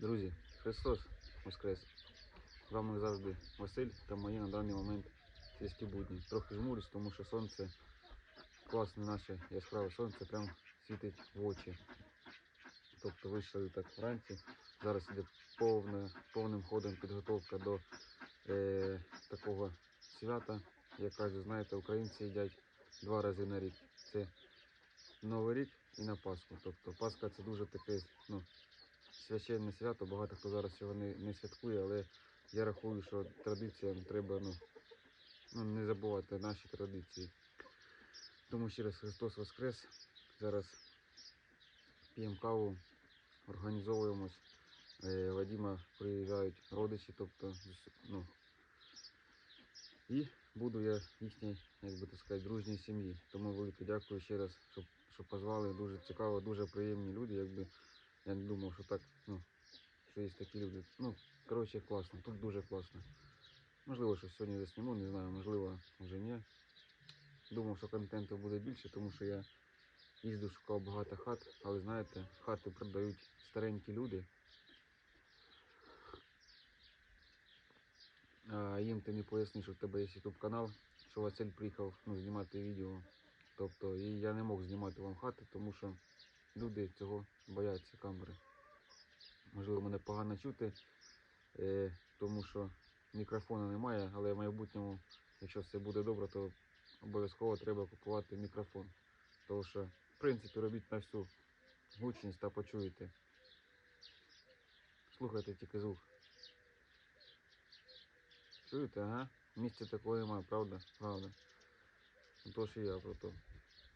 Друзі, Христос Воскрес! З вами завжди Василь та мої на даний момент сільські будні. Трохи жмурюсь, тому що сонце, класне наше яскраве сонце, прям світить в очі. Тобто вийшли так вранці. Зараз іде повне, повним ходом підготовка до е, такого свята. Як кажуть, знаєте, українці їдять два рази на рік. Це Новий рік і на Пасху. Тобто Пасха це дуже таке, ну, священне свято, багато хто зараз цього не, не святкує, але я рахую, що традиціям треба ну, ну, не забувати наші традиції. Тому ще раз Христос Воскрес. Зараз п'ємо каву, організовуємось. Е, Вадима приїжджають родичі, тобто ну, і буду я їхній, як би так сказати, дружній сім'ї. Тому велике дякую ще раз, що, що позвали. Дуже цікаво, дуже приємні люди. Якби я не думав, що так, ну, що є такі люди. Ну, коротше, класно, тут дуже класно. Можливо, що сьогодні засніму, не знаю, можливо, вже ні. Думав, що контенту буде більше, тому що я їздив, шукав багато хат, але знаєте, хати продають старенькі люди. А їм ти не поясниш, що в тебе є YouTube канал, що Василь приїхав ну, знімати відео. Тобто, і я не мог знімати вам хати, тому що люди цього бояться камери. Можливо, мене погано чути, е, тому що мікрофона немає, але в майбутньому, якщо все буде добре, то обов'язково треба купувати мікрофон. Тому що, в принципі, робіть на всю гучність та почуєте. Слухайте тільки звук. Чуєте, ага? Місця такого немає, правда? Правда. Ну, То і я про то.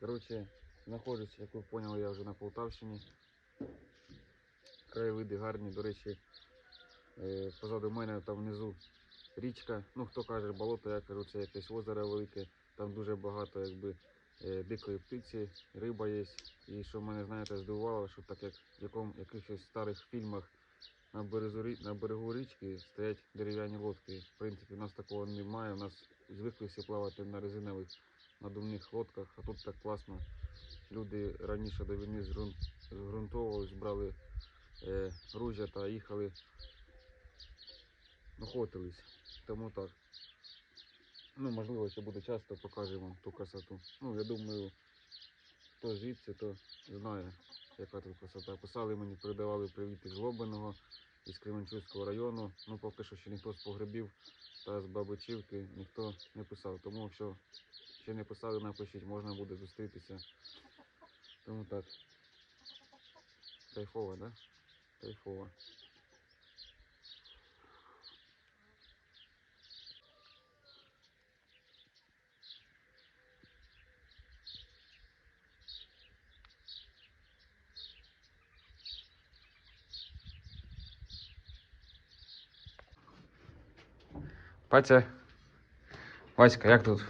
Коротше, знаходжусь, як ви поняли, я вже на Полтавщині. Краєвиди гарні, до речі, е, позаду мене там внизу річка. Ну, хто каже болото, я кажу, це якесь озеро велике. Там дуже багато якби, е, дикої птиці, риба є. І що мене, знаєте, здивувало, що так як в якому, якихось старих фільмах на березу, на берегу річки стоять дерев'яні лодки. В принципі, у нас такого немає. У нас звикли всі плавати на резинових надувних лодках, а тут так класно. Люди раніше до війни зґрунт, зґрунтовувались, брали е, ружя та їхали, охотились. Тому так. Ну, можливо, ще буде часто покажемо вам ту красоту. Ну, я думаю, хто звідси, то знає, яка тут красота. Писали мені, передавали привіт із Лобаного, із Кременчуцького району. Ну, поки що ще ніхто з погребів та з Бабичівки ніхто не писав. Тому якщо ще не писали, напишіть, можна буде зустрітися. Тому так. Кайфово, да? Кайфово. Патя. Васька, як тут?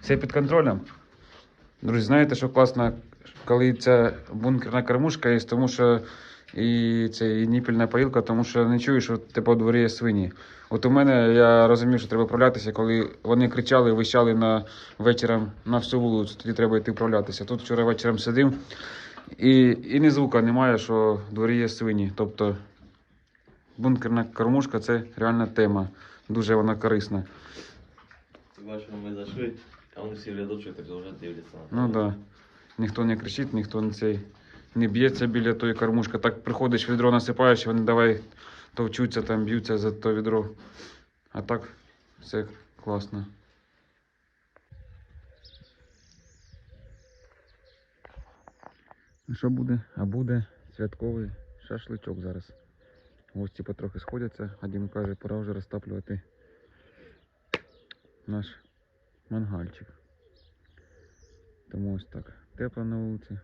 Все під контролем? Друзі, знаєте, що класно, коли ця бункерна кормушка є, тому що і це і ніпільна поїлка, тому що не чуєш, що типу, у дворі є свині. От у мене я розумів, що треба вправлятися, коли вони кричали, вищали на вечором на всю вулицю, тоді треба йти вправлятися. Тут вчора вечором сидів і, і ні звука немає, що дворі є свині. Тобто бункерна кормушка це реальна тема. Дуже вона корисна. Бачимо, ми зайшли, а вони всі рядочок так вже дивляться. Ну так. Да. Ніхто не кричить, ніхто не цей не б'ється біля тої кормушки. Так приходиш, відро насипаєш, вони давай товчуться там, б'ються за то відро. А так все класно. А що буде? А буде святковий шашличок зараз. Гості потрохи сходяться, а Дім каже, пора вже розтаплювати наш мангальчик. Тому ось так. Тепло на вулиці.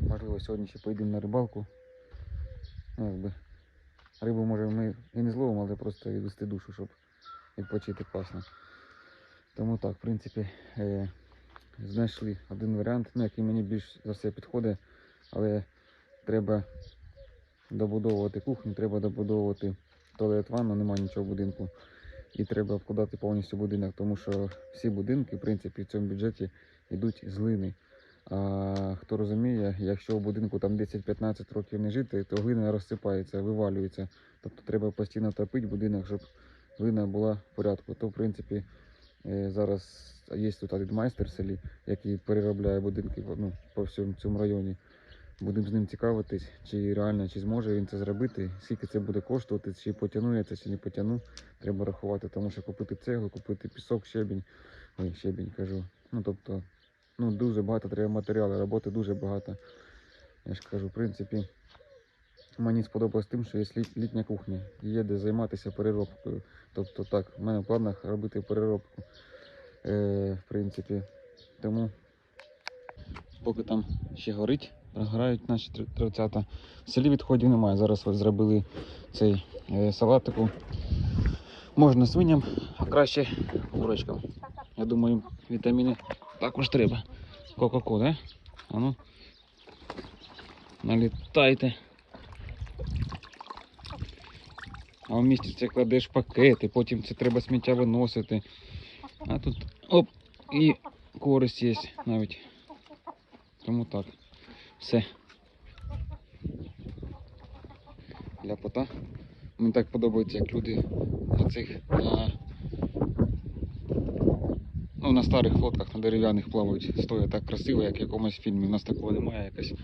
Можливо, сьогодні ще поїдемо на рибалку. Ну, якби. Рибу може ми і не зловимо, але просто відвести душу, щоб відпочити класно. Тому так, в принципі, е, знайшли один варіант, ну, який мені більш за все підходить, але треба добудовувати кухню, треба добудовувати туалет ванну, немає нічого в будинку. І треба вкладати повністю будинок, тому що всі будинки, в принципі, в цьому бюджеті йдуть з глини. А хто розуміє, якщо в будинку там 10-15 років не жити, то глина розсипається, вивалюється. Тобто треба постійно топити будинок, щоб глина була в порядку. То, в принципі, е, зараз є тут один майстер в селі, який переробляє будинки ну, по всьому цьому районі. Будемо з ним цікавитись, чи реально чи зможе він це зробити, скільки це буде коштувати, чи потягну це, чи не потягну. Треба рахувати, тому що купити цеглу, купити пісок, щебінь, ой, щебінь кажу. Ну тобто, ну дуже багато треба матеріалу, роботи дуже багато. Я ж кажу, в принципі, мені сподобалось тим, що є літня кухня, є де займатися переробкою. Тобто так, в мене в планах робити переробку. Е, в принципі, тому поки там ще горить, прогорають наші тр- тридцята. В селі відходів немає. Зараз ось зробили цей е, салатику. Можна свиням, а краще курочкам. Я думаю, вітаміни також треба. Ко-ко-ко, да? А ну. Налітайте. А в місті це кладеш пакети, потім це треба сміття виносити. А тут оп, і користь є навіть. Тому так. Все. Ляпота. Мені так подобається, як люди на цих на, ну, на старих лодках, на дерев'яних плавають. Стоять так красиво, як в якомусь фільмі. У нас такого немає якось.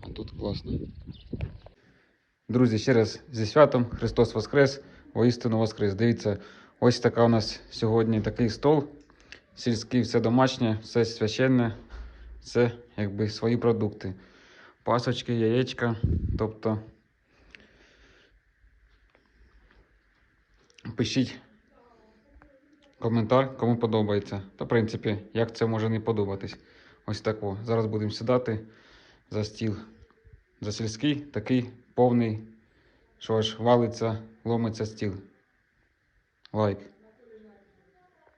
А тут класно. Друзі, ще раз зі святом Христос Воскрес, воістину Воскрес. Дивіться, ось така у нас сьогодні такий стол. Сільський, все домашнє, все священне, це якби свої продукти. Пасочки, яєчка, тобто пишіть коментар, кому подобається. Та, в принципі, як це може не подобатись. Ось так. Зараз будемо сідати за стіл. За сільський такий повний, що аж валиться, ломиться стіл. Лайк.